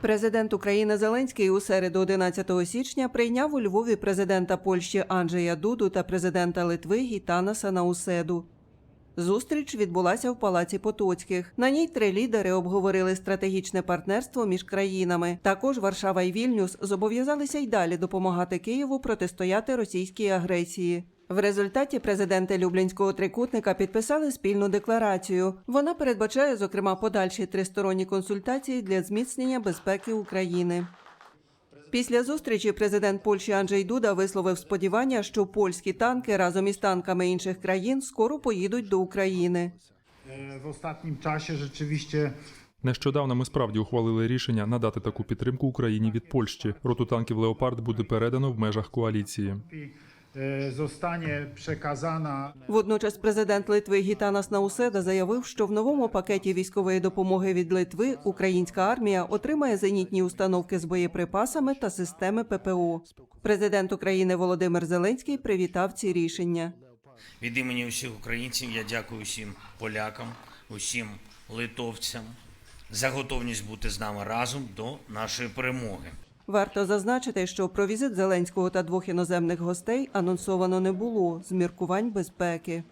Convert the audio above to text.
Президент України Зеленський у середу 11 січня прийняв у Львові президента Польщі Анджея Дуду та президента Литви Гітанаса Науседу. Зустріч відбулася в Палаці Потоцьких. На ній три лідери обговорили стратегічне партнерство між країнами. Також Варшава і Вільнюс зобов'язалися й далі допомагати Києву протистояти російській агресії. В результаті президенти Люблінського трикутника підписали спільну декларацію. Вона передбачає, зокрема, подальші тристоронні консультації для зміцнення безпеки України. Після зустрічі президент Польщі Анджей Дуда висловив сподівання, що польські танки разом із танками інших країн скоро поїдуть до України. E, W ostatnim czasie rzeczywiście Нещодавно ми справді ухвалили рішення надати таку підтримку Україні від Польщі. Роту танків Леопард буде передано в межах коаліції. E, zostanie przekazana Водночас президент Литви Гітанас Науседа заявив, що в новому пакеті військової допомоги від Литви українська армія отримає зенітні установки з боєприпасами та системи ППО. Президент України Володимир Зеленський привітав ці рішення. Від імені усіх українців я дякую усім полякам, усім литовцям за готовність бути з нами разом до нашої перемоги. Варто зазначити, що про візит Зеленського та двох іноземних гостей анонсовано не було з міркувань безпеки.